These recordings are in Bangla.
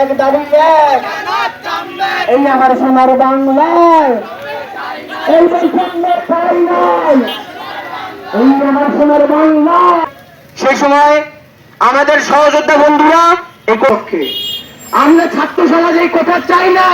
এক দাবি এক। এই আমার সোনার বাংলায়। এই আমার সোনার বাংলা সেই সময় আমাদের সহযোদ্ধা বন্ধুরা এই আমরা ছাত্র সমাজ এই কথা চাই না।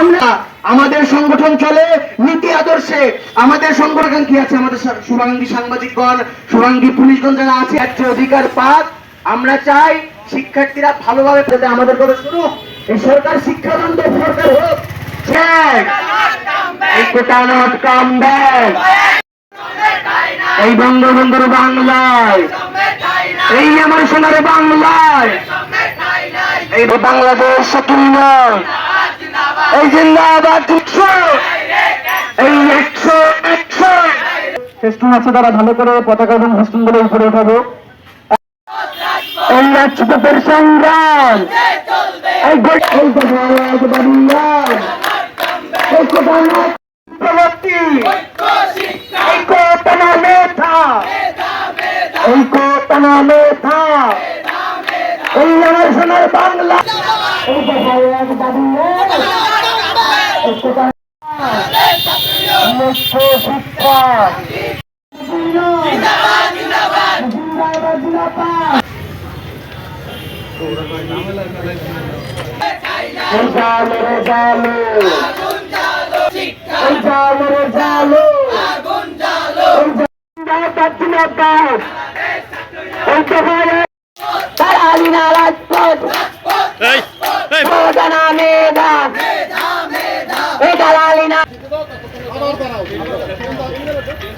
আমরা আমাদের সংগঠন চলে, নীতি আদর্শে। আমাদের সংগঠন কি আছে? আমাদের শুভাঙ্গী সাংবাদিকগণ, শুভাঙ্গী পুলিশগণ যারা আছে, একটা অধিকার পাক। আমরা চাই শিক্ষার্থীরা ভালোভাবে যাতে আমাদের কথা শুনুক এই সরকার শিক্ষা বন্ধ সরকার হোক। এই বঙ্গবন্ধুর বাংলায়। এই আমার সোনার বাংলায়। এই বাংলাদেশ এই জিন্দাবাদ এই একশো একশো ফেস্টুন আছে তারা ভালো করে পতাকা এবংগুলো উপরে উঠাবো রাজপথের সংগ্রাম। এই কোটানা মেধা এই কোটানা মেধা এই আমার সোনার বাংলা এই শিক্ষা তার আলিনা রাজপথ প্রধানা মেধা এই দালালিনা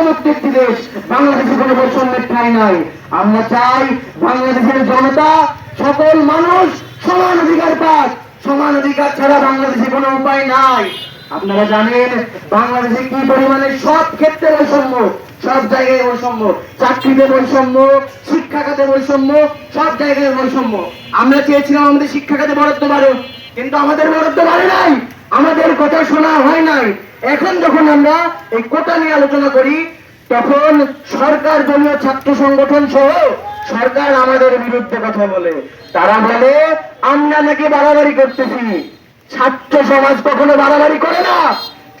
বৈষম্যমুক্ত একটি দেশ, বাংলাদেশে কোনো বৈষম্যের ঠাই নাই। আমরা চাই বাংলাদেশের জনতা, সকল মানুষ সমান অধিকার পাক। সমান অধিকার ছাড়া বাংলাদেশে কোনো উপায় নাই। আপনারা জানেন বাংলাদেশে কি পরিমাণে সব ক্ষেত্রে বৈষম্য, সব জায়গায় বৈষম্য, চাকরিতে বৈষম্য শিক্ষা খাতে বৈষম্য, সব জায়গায় বৈষম্য। আমরা চেয়েছিলাম আমাদের শিক্ষা খাতে বরাদ্দ বাড়ুক, কিন্তু আমাদের বরাদ্দ বাড়ে নাই। আমাদের কথা শোনা হয় নাই। এখন যখন আমরা এই কোটা নিয়ে আলোচনা করি, তখন সরকার দলীয় ছাত্র সংগঠন সহ সরকার আমাদের বিরুদ্ধে কথা বলে। তারা বলে, আমরা নাকি বাড়াবাড়ি করতেছি। ছাত্র সমাজ কখনো বাড়াবাড়ি করে না।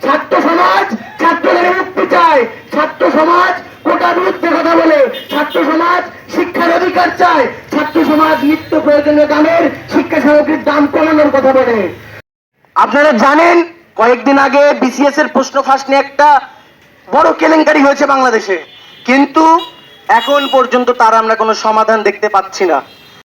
ছাত্র সমাজ ছাত্রদের মুক্তি চায়। ছাত্র সমাজ কোটা বিরুদ্ধে কথা বলে। ছাত্র সমাজ শিক্ষার অধিকার চায়। ছাত্র সমাজ নিত্য প্রয়োজনীয় দামের শিক্ষা সামগ্রীর দাম কমানোর কথা বলে। আপনারা জানেন, কয়েকদিন আগে বিসিএস এর প্রশ্ন ফাঁস নিয়ে একটা বড় কেলেঙ্কারি হয়েছে বাংলাদেশে। কিন্তু এখন পর্যন্ত তার আমরা কোনো সমাধান দেখতে পাচ্ছি না।